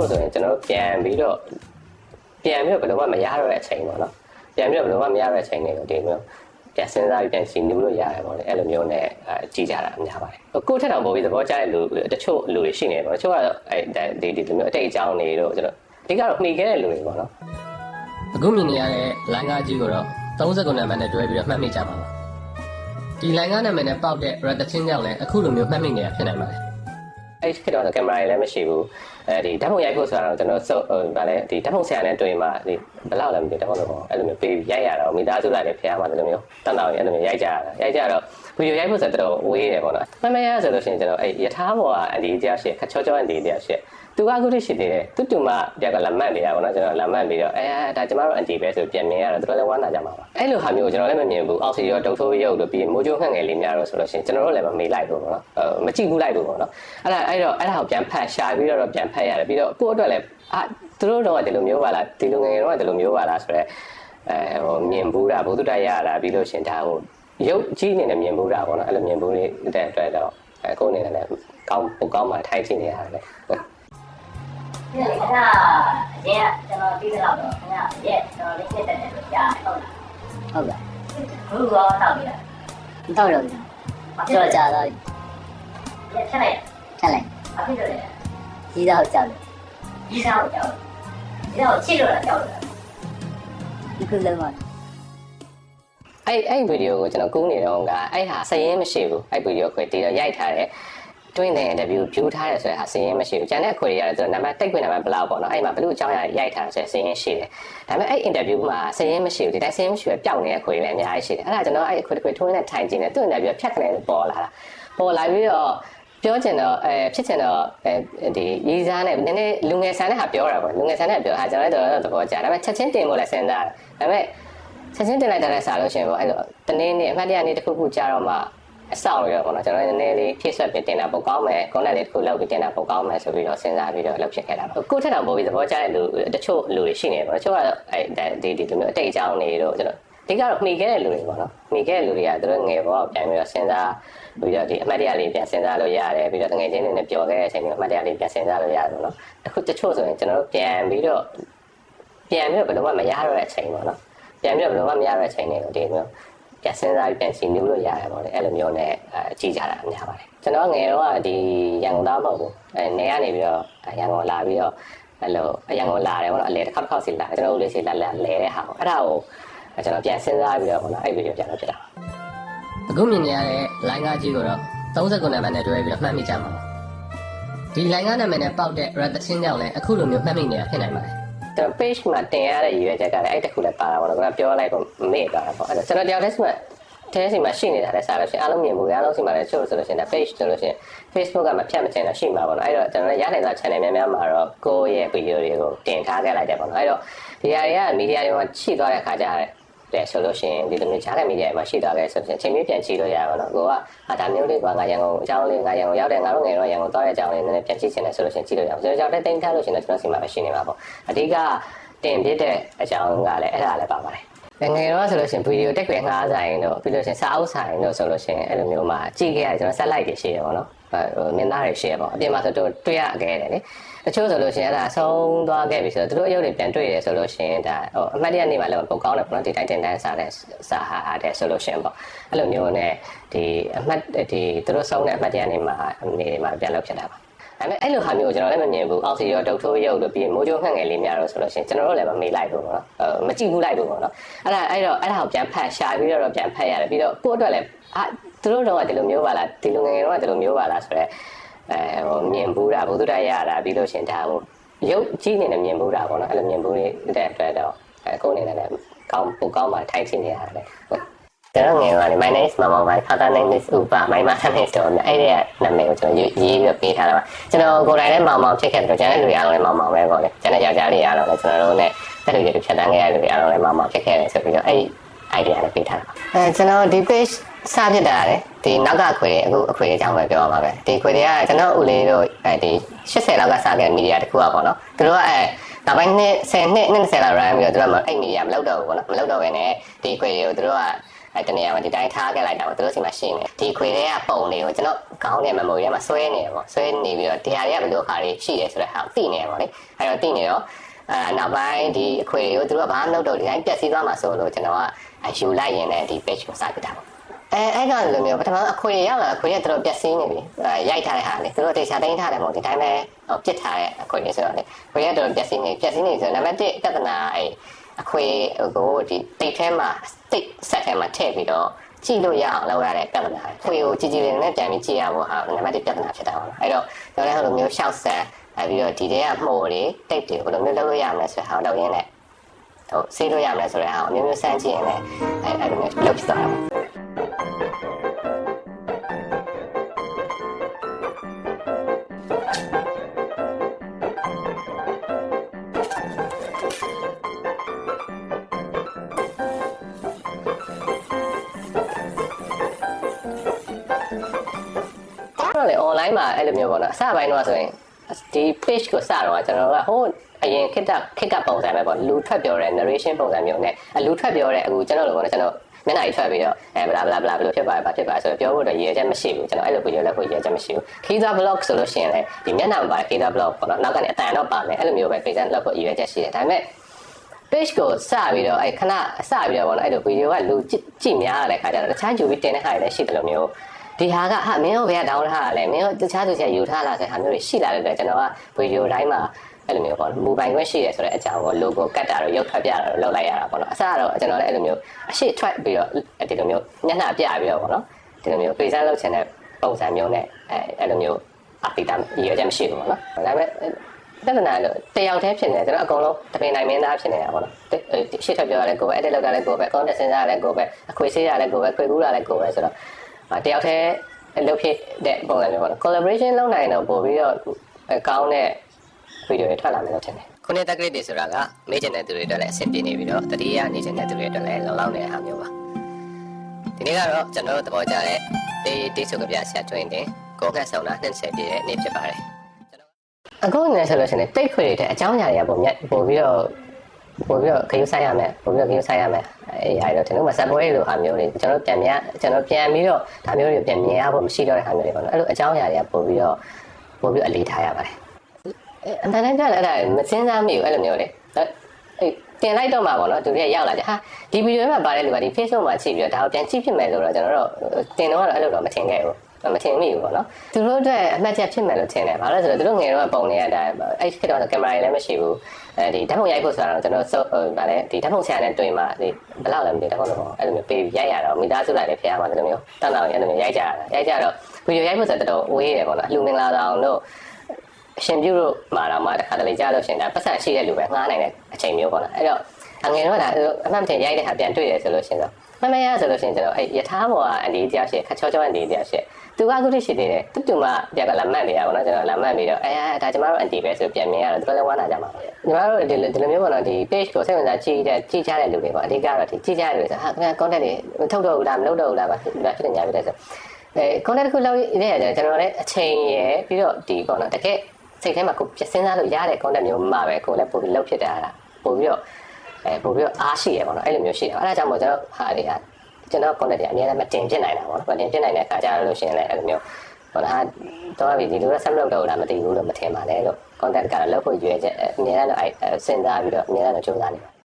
ချို့ဆိုရင်ကျွန်တော်တို့ပြန်ပြီးတော့ပြန်ပြီးတော့ဘယ်လိုမှမရတော့တဲ့အချိန်ပေါ့နော်ပြန်ပြီးတော့ဘယ်လိုမှမရတော့တဲ့အချိန်တွေကိုဒီမျိုးပြန်စဉ်းစားပြီးပြန်ရှင်းနေလို့ရတယ်ပေါ့လေအဲ့လိုမျိုးနဲ့အဲကြည်ကြတာအများပါတယ်ကိုယ့်ထက်တောင်ပိုပြီးသဘောကျတဲ့လူတချို့လူတွေရှိနေတယ်ပေါ့တချို့ကတော့အဲဒီဒီလိုမျိုးအတိတ်အကြောင်းတွေတော့ကျွန်တော်အဓိကတော့မှီခဲ့တဲ့လူတွေပေါ့နော်အခုမြင်နေရတဲ့လိုင်းကားကြီးကိုတော့30ခုနံပါတ်နဲ့တွဲပြီးတော့မှတ်မိကြပါပါဒီလိုင်းကားနာမည်နဲ့ပေါက်တဲ့ red ချင်းကြောင့်လည်းအခုလိုမျိုးမှတ်မိနေတာဖြစ်နိုင်ပါတယ်အဲ့ဒီခေတ်တော့ကင်မရာတွေလည်းမရှိဘူး အဲဒီဓာတ်ပုံရိုက်ဖို့ဆိုတာတော့ကျွန်တော်စုပ်ဟိုဗာလဲဒီဓာတ်ပုံဆရာနဲ့တွေ့မှဒီဘယ်လောက်လဲမသိဘူးဓာတ်ပုံတော့အဲ့လိုမျိုးပေးရိုက်ရတော့မိသားစုလိုက်လည်းဖျားမှအဲ့လိုမျိုးတန်တော်ရအဲ့လိုမျိုးရိုက်ကြရတာရိုက်ကြတော့ဗီဒီယိုရိုက်ဖို့ဆိုတော့ဝေးတယ်ပေါ့နော်မမရဆိုလို့ရှိရင်ကျွန်တော်အဲ့ယထာဘောကအန်ဒီတရားရှိခချောချောအန်ဒီတရားရှိသူကအခုတည်းရှိသေးတယ်သူတူမတယောက်ကလက်မှတ်နေတာပေါ့နော်ကျွန်တော်လက်မှတ်ပြီးတော့အဲဒါကျမတို့အန်တီပဲဆိုပြန်မြင်ရတော့သူတို့လည်းဝမ်းသာကြမှာပါအဲ့လိုဟာမျိုးကိုကျွန်တော်လည်းမမြင်ဘူးအောက်စီရောဒုတ်ထိုးရုပ်လို့ပြီးမိုးချိုးခန့်ငယ်လေးများတော့ဆိုလို့ရှိရင်ကျွန်တော်တို့လည်းမမေးလိုက်ဘူးပေါ့နော်မကြည့်ဘူးလိုက်ဘူးပေါ့နော်အဲ့ဒါအဲ့တော့အဲ့ဒါကိုပြန်ဖတ်ရှာပြီးတော့ပြန်ဖတ်ရတယ်ပြီးတော့ကိုယ့်အတွက်လည်းအာသူတို့တော့ဒီလိုမျိုးပါလားဒီလိုငယ်ငယ်တော့ဒီလိုမျိုးပါလားဆိုတော့အဲဟိုမြင်ဘူးတာဘုသူတရရတာပြီးလို့ရှင်ဒါဟိုရုပ်ကြီးနေတယ်မြင်ဘူးတာပေါ့နော်အဲ့လိုမြင်ဘူးလေးတဲ့အတွက်တော့အဲကိုယ်အနေနဲ့လည်းကောင်းပိုကောင်းမှထိုင်ကြည့်နေရတယ် လေဒီကခဏအရင်ကကျွန်တော်ပြီးတော့တော့ခဏရက်ကျွန်တော်လေးနှစ်တက်တယ်လို့ကြားတယ်ဟုတ်လားဟုတ်ကဲ့ဘူးရောတောက်ပြီးတာမတော့တော့ဘူးကြောက်ကြတော့ရက်ချက်လိုက်ထက်လိုက်အဖြစ်လို့လေကြီးတော့ကြောက်တယ်ဒီစားကိုကြောက်ဒီစားကိုချစ်လို့လားကြောက်လို့လားဒီခုလုံးကအဲ့အဲ့ဗီဒီယိုကိုကျွန်တော်ကူးနေတော့ကအဲ့ဟာစရင်မရှိဘူးအဲ့ဗီဒီယိုခွေတည်တော့ရိုက်ထားတယ် တွင်းတဲ့ interview view ထားတယ်ဆိုတဲ့ဟာစရင်မရှိဘူးကျန်တဲ့ခွေတွေရတယ်ဆိုတော့နံပါတ်တိတ်ခွေနံပါတ်ဘလောက်ပေါ့နော်အဲ့မှာဘလို့အကြောင်းအရာရိုက်ထားတယ်ဆိုတဲ့စရင်ရှိတယ်ဒါပေမဲ့အဲ့ interview မှာစရင်မရှိဘူးဒီတိုင်းစရင်မရှိဘဲပျောက်နေတဲ့ခွေတွေလည်းအများကြီးရှိတယ်အဲ့ဒါကျွန်တော်အဲ့ခွေတစ်ခွေထွင်းနဲ့ထိုင်ကြည့်နေသူ့ interview ဖြတ်ခနဲ့ပေါ်လာတာပေါ်လာပြီးတော့ပြောချင်တော့အဲဖြစ်ချင်တော့အဲဒီရေးစားနဲ့နည်းနည်းလူငယ်ဆန်တဲ့ဟာပြောတာပေါ့လူငယ်ဆန်တဲ့ပြောတာကျွန်တော်လည်းတော့သဘောကျဒါပေမဲ့ချက်ချင်းတင်ဖို့လည်းစဉ်းစားတယ်ဒါပေမဲ့ချက်ချင်းတင်လိုက်တဲ့စားလို့ရှိရင်ပေါ့အဲ့လိုတနေ့နေ့အမှတ်တရနေ့တစ်ခုခုကြာတော့မှ အဆောင်ရပေါ့နော်ကျွန်တော်နည်းနည်းလေးဖြည့်ဆွက်ပြီးတင်တာပိုကောင်းမယ်ကွန်တက်လေးတစ်ခုလောက်ပြီးတင်တာပိုကောင်းမယ်ဆိုပြီးတော့စဉ်းစားပြီးတော့လုပ်ဖြစ်ခဲ့တာပါကိုထက်တောင်ပို့ပြီးသဘောကျတဲ့လူတချို့လူတွေရှိနေတယ်ပေါ့တချို့ကတော့အဲ့ဒီဒီလိုမျိုးအတိတ်အကြောင်းတွေတော့ကျွန်တော်ဒီကတော့မှီခဲ့တဲ့လူတွေပေါ့နော်မှီခဲ့တဲ့လူတွေကသူတို့ငယ်ဘောပြန်ပြီးတော့စဉ်းစားပြီးတော့ဒီအမှတ်တရလေးပြန်စဉ်းစားလို့ရတယ်ပြီးတော့ငယ်ချင်းတွေနဲ့ပျော်ခဲ့တဲ့အချိန်မျိုးအမှတ်တရလေးပြန်စဉ်းစားလို့ရတယ်ပေါ့နော်အခုတချို့ဆိုရင်ကျွန်တော်တို့ပြန်ပြီးတော့ပြန်ပြီးတော့ဘယ်လိုမှမရတော့တဲ့အချိန်ပေါ့နော်ပြန်ပြီးတော့ဘယ်လိုမှမရတဲ့အချိန်တွေကိုဒီမျိုး ပြန်စဉ်းစားပြီးပြန်ရှင်းနေလို့ရတယ်ပေါ့လေအဲ့လိုမျိုးနဲ့အဲကြည့်ကြတာအများပါတယ်ကျွန်တော်ငယ်တော့ကဒီရန်ကုန်သားမဟုတ်ဘူးအဲနေရနေပြီးတော့ရန်ကုန်လာပြီးတော့အဲ့လိုရန်ကုန်လာတယ်ပေါ့နော်အလဲတစ်ခါတစ်ခါစီလာကျွန်တော်ဦးလေးစီလာလာလဲတဲ့ဟာပေါ့အဲ့ဒါကိုကျွန်တော်ပြန်စဉ်းစားပြီးတော့ပေါ့နော်အဲ့ဗီဒီယိုပြန်လုပ်ဖြစ်တာအခုမြင်နေရတဲ့လိုင်းကားကြီးကိုတော့30ခုနံပါတ်နဲ့တွဲပြီးတော့မှတ်မိကြပါပါဒီလိုင်းကားနာမည်နဲ့ပေါက်တဲ့ red ချင်းကြောင့်လည်းအခုလိုမျိုးမှတ်မိနေတာဖြစ်နိုင်ပါတယ် ကျွန်တော် page မှာတင်ရတဲ့ရည်ရွယ်ချက်ကလည်းအဲ့တစ်ခုလည်းပါတာပေါ့နော်ကျွန်တော်ပြောလိုက်တော့မေ့သွားတာပေါ့အဲ့တော့ကျွန်တော်တယောက်တည်းစီမှာတဲစီမှာရှိနေတာလည်းစားလို့ရှိရင်အားလုံးမြင်မှုအားလုံးစီမှာလည်းချို့ဆိုလို့ရှိရင် page ဆိုလို့ရှိရင် Facebook ကမဖြတ်မချင်တော့ရှိမှာပေါ့နော်အဲ့တော့ကျွန်တော်ရနိုင်တဲ့ channel များများမှာတော့ကိုယ့်ရဲ့ video တွေကိုတင်ထားခဲ့လိုက်တယ်ပေါ့နော်အဲ့တော့ဒီဟာတွေက media တွေမှာရှိသွားတဲ့အခါကျတဲ့ ဆိုလို့ရှိရင်ဒီလိုမျိုးကြားတဲ့ media တွေမှာရှိသွားခဲ့ဆိုရင်ချိန်မျိုးပြန်ကြည့်လို့ရပါတော့ကိုကအာဒါမျိုးလေးကငါရန်ကုန်အကြောင်းလေးငါရန်ကုန်ရောက်တဲ့ငါတို့ငယ်တော့ရန်ကုန်သွားတဲ့အကြောင်းလေးနည်းနည်းပြန်ကြည့်ချင်တယ်ဆိုလို့ရှိရင်ကြည့်လို့ရအောင်ကျွန်တော်ကြောက်တဲ့တင်ထားလို့ရှိရင်ကျွန်တော်စီမှာပဲရှိနေမှာပေါ့အဓိကတင်ပြတဲ့အကြောင်းကလည်းအဲ့ဒါလည်းပါပါတယ်ငယ်တော့ဆိုလို့ရှိရင်ဗီဒီယိုတက်ခွေငှားဆိုင်တော့ပြီးလို့ရှိရင်စာအုပ်ဆိုင်တော့ဆိုလို့ရှိရင်အဲ့လိုမျိုးမှာကြည့်ခဲ့ရတယ်ကျွန်တော်ဆက်လိုက်တွေရှိရပါတော့ဟို မြင်သားတွေရှိရပါအပြင်မှာဆိုတော့တွေ့ရခဲ့တယ်လေတချို့ဆိုလို့ရှိရင်အဲ့ဒါအဆုံးသွားခဲ့ပြီဆိုတော့သူတို့အယုတ်တွေပြန်တွေ့ရဆိုလို့ရှိရင်ဒါဟိုအမှတ်တရနေ့မှာလည်းပုံကောင်းတယ်ပေါ့နော်ဒီတိုင်းတင်တန်းစားတဲ့စာဟာတဲ့ဆိုလို့ရှိရင်ပေါ့အဲ့လိုမျိုးနဲ့ဒီအမှတ်ဒီသူတို့ဆုံးတဲ့အမှတ်တရနေ့မှာနေမှာပြန်လုပ်ဖြစ်တာပါ ဒါပေမဲ့အဲ့လိုဟာမျိုးကိုကျွန်တော်လည်းမမြင်ဘူးအောက်စီရောဒုတ်ထိုးရုပ်လို့ပြီးမိုးချိုးခန့်ငယ်လေးများတော့ဆိုလို့ရှိရင်ကျွန်တော်တို့လည်းမမေးလိုက်ဘူးပေါ့နော်အဲမကြည့်ဘူးလိုက်ဘူးပေါ့နော်အဲ့ဒါအဲ့တော့အဲ့ဒါကိုပြန်ဖတ်ရှာပြီးတော့ပြန်ဖတ်ရတယ်ပြီးတော့ကိုယ့်အတွက်လည်းအာသူတို့တော့ဒီလိုမျိုးပါလားဒီလိုငယ်ငယ်တော့ဒီလိုမျိုးပါလားဆိုတော့အဲဟိုမြင်ဘူးတာဘုသူတရရတာပြီးလို့ရှိရင်ဒါဟိုရုပ်ကြီးနေနဲ့မြင်ဘူးတာပေါ့နော်အဲ့လိုမြင်ဘူးနေတဲ့အတွက်တော့အဲကိုယ်အနေနဲ့လည်းကောင်းပိုကောင်းမှထိုင်ချင်နေရတယ်ဟုတ် ကျွန်တော်ငယ်ကနေ my name is mama my father name is upa my mother name is တော့အဲ့ဒီနာမည်ကိုကျွန်တော်ရေးပြီးတော့ပေးထားတာပါကျွန်တော်ကိုယ်တိုင်လည်းမောင်မောင်ဖြစ်ခဲ့တယ်ကျွန်တော်လူရအောင်လည်းမောင်မောင်ပဲပေါ့လေကျွန်တော်ယောက်ျားလေးရအောင်လည်းကျွန်တော်တို့နဲ့တက်လူတွေဖြတ်တန်းခဲ့ရလူတွေအားလုံးလည်းမောင်မောင်ဖြစ်ခဲ့တယ်ဆိုပြီးတော့အဲ့ဒီ idea နဲ့ပေးထားတာအဲကျွန်တော်ဒီ page စဖြစ်တာလေဒီနောက်ကခွေအခုအခွေအကြောင်းပဲပြောရမှာပဲဒီခွေတွေကကျွန်တော်ဦးလေးတို့အဲဒီ80လောက်ကစခဲ့မီဒီယာတခုอ่ะပေါ့နော်သူတို့ကအဲနောက်ပိုင်းနှစ်10နှစ်20လောက် run ပြီးတော့သူတို့ကအဲ့မီဒီယာမလုပ်တော့ဘူးပေါ့နော်မလုပ်တော့ဘဲနဲ့ဒီခွေတွေကိုသူတို့က အဲတနေရာမှာဒီတိုင်းထားခဲ့လိုက်တာပေါ့သူတို့စီမှာရှင်းနေဒီခွေတွေကပုံတွေကိုကျွန်တော်ခေါင်းနဲ့ memory ထဲမှာဆွဲနေတယ်ပေါ့ဆွဲနေပြီးတော့တရားတွေကဘယ်လိုခါတွေရှိတယ်ဆိုတဲ့ဟာကိုသိနေတယ်ပေါ့လေအဲတော့သိနေတော့အဲနောက်ပိုင်းဒီအခွေတွေကိုသူတို့ကဘာမှမလုပ်တော့ဒီတိုင်းပြက်စီးသွားမှာဆိုလို့ကျွန်တော်ကယူလိုက်ရင်လည်းဒီ page ကိုစပြတာပေါ့အဲအဲ့ကလိုမျိုးပထမအခွေရောက်လာအခွေရတော်တော်ပြက်စီးနေပြီအဲရိုက်ထားတဲ့ဟာလေသူတို့တေချာသိမ်းထားတယ်ပေါ့ဒီတိုင်းပဲဟိုပြစ်ထားတဲ့အခွေတွေဆိုတော့လေခွေရတော်တော်ပြက်စီးနေပြက်စီးနေဆိုတော့နံပါတ်1ပြဿနာအဲ အခွေကိုဒီတိတ်ထဲမှာတိတ်ဆက်ထဲမှာထည့်ပြီးတော့ကြည့်လို့ရအောင်လုပ်ရတဲ့ပြဿနာခွေကိုကြည်ကြည်လေးနဲ့ပြန်ပြီးကြည့်ရဖို့ဟာနံပါတ်1ပြဿနာဖြစ်တာပါအဲ့တော့ကျွန်တော်လည်းဟိုလိုမျိုးရှောက်ဆန်အဲပြီးတော့ဒီတဲကမှုတွေတိတ်တွေဘယ်လိုမျိုးလုပ်လို့ရမလဲဆိုတဲ့ဟာကိုလုပ်ရင်းနဲ့ဟိုစေးလို့ရမလဲဆိုတဲ့ဟာကိုအမျိုးမျိုးစမ်းကြည့်ရင်လည်းအဲအဲ့လိုမျိုးလုပ်ဖြစ်သွားတာပေါ့ online မှာအဲ့လိုမျိုးပေါ့နော်အစပိုင်းတော့ဆိုရင်ဒီ page ကိုစတော့ကျွန်တော်တို့ကဟိုအရင်ခက်တာခက်ကပုံစံပဲပေါ့လူထွက်ပြောတဲ့ narration ပုံစံမျိုးနဲ့အလူထွက်ပြောတဲ့အခုကျွန်တော်တို့ပေါ့နော်ကျွန်တော်မျက်နှာကြီးထွက်ပြီးတော့အဲဘလာဘလာဘလာဘလို့ဖြစ်ပါဘာဖြစ်ပါဆိုတော့ပြောဖို့တော့ရည်ရချက်မရှိဘူးကျွန်တော်အဲ့လိုပြောလက်ဖို့ရည်ရချက်မရှိဘူးခီးသား blog ဆိုလို့ရှိရင်လည်းဒီမျက်နှာမှာပါခီးသား blog ပေါ့နော်နောက်ကနေအတန်တော့ပါမယ်အဲ့လိုမျိုးပဲ present လုပ်ဖို့ရည်ရချက်ရှိတယ်ဒါပေမဲ့ page ကိုစပြီးတော့အဲ့ခဏစပြီးတော့ပေါ့နော်အဲ့လိုဗီဒီယိုကလူကြည့်ကြည့်များတဲ့ခါကျတော့တခြားယူပြီးတင်တဲ့ခါတွေလည်းရှိတယ်လို့မျိုး ဒီဟာကဟာမင်းတို့ဘယ်က down ထားရလဲမင်းတို့တခြားသူချက်ယူထားလားဆိုတဲ့ဟာမျိုးတွေရှိလာတဲ့အတွက်ကျွန်တော်ကဗီဒီယိုတိုင်းမှာအဲ့လိုမျိုးပေါ့မူပိုင်ခွင့်ရှိရဆိုတဲ့အကြောင်းကို logo ကတ်တာတော့ရုပ်ထွက်ပြတာတော့လုပ်လိုက်ရတာပေါ့နော်အစကတော့ကျွန်တော်လည်းအဲ့လိုမျိုးအရှိထွက်ပြီးတော့ဒီလိုမျိုးညနှာပြပြီးတော့ပေါ့နော်ဒီလိုမျိုး present လုပ်ချင်တဲ့ပုံစံမျိုးနဲ့အဲအဲ့လိုမျိုးအပိတာရည်ရချက်မရှိဘူးပေါ့နော်ဒါပေမဲ့ပြဿနာလို့တယောက်တည်းဖြစ်နေတယ်ကျွန်တော်အကုန်လုံးတပင်နိုင်မင်းသားဖြစ်နေတာပေါ့နော်ရှေ့ထွက်ပြောရလဲကိုပဲ edit လုပ်တာလဲကိုပဲ content စဉ်းစားရလဲကိုပဲအခွေစေးရလဲကိုပဲခွေကူးရလဲကိုပဲဆိုတော့ တယောက်တည်းလုပ်ဖြစ်တဲ့ပုံစံမျိုးပေါ့နော် collaboration လုပ်နိုင်တော့ပို့ပြီးတော့ကောင်းတဲ့ဗီဒီယိုတွေထွက်လာမယ်လို့ထင်တယ်ခုနှစ်တက်ကလေးတွေဆိုတာကမေ့ကျင်တဲ့သူတွေအတွက်လည်းအဆင်ပြေနေပြီးတော့တတိယနေကျင်တဲ့သူတွေအတွက်လည်းလုံလောက်နေတဲ့ဟာမျိုးပါဒီနေ့ကတော့ကျွန်တော်တို့သဘောကျတဲ့တေးတေးဆုကပြဆရာတွင်တင်ကိုကတ်ဆောင်တာ20ပြည့်တဲ့နေ့ဖြစ်ပါတယ်အခုနေဆိုလို့ရှိရင်တိတ်ခွေတွေတဲ့အကြောင်းအရာတွေကပုံမြတ်ပို့ပြီးတော့ပို့ပြီးတော့ခရုဆိုင်ရမယ်ပို့ပြီးတော့ခရုဆိုင်ရမယ် အဲအားတော့ကျွန်တော်မဆက်ပွဲလိုဟာမျိုးတွေကျွန်တော်ပြန်မြကျွန်တော်ပြန်ပြီးတော့ဒါမျိုးတွေပြန်မြင်ရဖို့မရှိတော့တဲ့ဟာမျိုးတွေပေါ့နော်အဲ့လိုအကြောင်းအရာတွေကပို့ပြီးတော့ပို့ပြီးအလေးထားရပါတယ်အဲအန်တန်တိုင်းကလည်းအဲ့ဒါမစင်းစားမိဘူးအဲ့လိုမျိုးလေအဲတင်လိုက်တော့မှာပေါ့နော်သူတွေကရောက်လာကြဟာဒီဗီဒီယိုမှာပါတဲ့လူကဒီ Facebook မှာကြည့်ပြီးတော့ဒါကိုပြန်ကြည့်ဖြစ်မယ်လို့တော့ကျွန်တော်တို့တင်တော့အဲ့လိုတော့မထင်ခဲ့ဘူး မထင်မိဘူးပေါ့နော်သူတို့အတွက်အမှတ်ချက်ဖြစ်မယ်လို့ထင်တယ်ဘာလို့လဲဆိုတော့သူတို့ငယ်တော့ပုံနေရတာအဲ့ခေတ်တော့ကင်မရာလည်းမရှိဘူးအဲဒီဓာတ်ပုံရိုက်ဖို့ဆိုတော့ကျွန်တော်ဆိုဗာလဲဒီဓာတ်ပုံဆရာနဲ့တွေ့မှာဒီဘယ်လောက်လဲမသိဓာတ်ပုံတော့အဲ့လိုမျိုးပေးရိုက်ရတော့မိသားစုလိုက်လည်းဖျားမှာဒီလိုမျိုးတန်းတောင်ရအဲ့လိုမျိုးရိုက်ကြတာရိုက်ကြတော့ဗီဒီယိုရိုက်ဖို့ဆိုတော့တော်ဝေးတယ်ပေါ့နော်လူမင်္ဂလာဆောင်တို့အရှင်ပြုတို့မှာတော့မှတခါတလေကြားလို့ရှင်ဒါပတ်စံရှိတဲ့လူပဲငှားနိုင်တဲ့အချိန်မျိုးပေါ့နော်အဲ့တော့အငယ်တော့ဒါအမှန်တကယ်ရိုက်တဲ့ဟာပြန်တွေ့တယ်ဆိုလို့ရှင်ဆိုမမရဆိုလို့ရှိရင်ကျွန်တော်အဲ့ယထာဘောကအန်ဒီတယောက်ရှိခချောချောအန်ဒီတယောက်ရှိ သူကအခုထိရှိသေးတယ်တူတူမပြက်ကလာမှတ်နေရပါတော့ကျွန်တော်လာမှတ်ပြီးတော့အဲဒါကျမတို့အန်တီပဲဆိုပြန်မြင်ရတော့တော်တော်ဝမ်းသာကြမှာညီမတို့ဒီဒီလိုမျိုးပေါ့နော်ဒီ page ကိုစိတ်ဝင်စားကြည့်တဲ့ကြည့်ကြတဲ့လူတွေပေါ့အဓိကတော့ဒီကြည့်ကြတဲ့လူတွေဆိုဟာခင်ဗျာ content တွေထုတ်တော့ဘူးလားမလုပ်တော့ဘူးလားပါဖြစ်နေကြပြီလဲဆိုအဲ content တစ်ခုလုပ်ရတဲ့ကျွန်တော်လည်းအချိန်ရယ်ပြီးတော့ဒီပေါ့နော်တကယ်စိတ်ထဲမှာကိုပြစဉ်းစားလို့ရတဲ့ content မျိုးမှပဲကိုလည်းပို့ပြီးလုပ်ဖြစ်တာပို့ပြီးတော့အဲပို့ပြီးတော့အားရှိရပေါ့နော်အဲ့လိုမျိုးရှိတယ်အဲ့ဒါကြောင့်မို့ကျွန်တော်ဟာတွေက ကျွန်တော် content တွေအများနဲ့မတင်ပြနိုင်တာပေါ့နော်မတင်ပြနိုင်တဲ့အခါကျတော့လို့ရှိရင်လည်းအဲ့လိုမျိုးဟောလားတော့ပြီဒီလိုဆက်မလုပ်တော့ဘူးလားမသိဘူးလို့မထင်ပါနဲ့လို့ content ကတော့လုပ်ဖို့ရွေးချက်အများနဲ့အဲ့စဉ်းစားပြီးတော့အများနဲ့ကြိုးစားနေပါ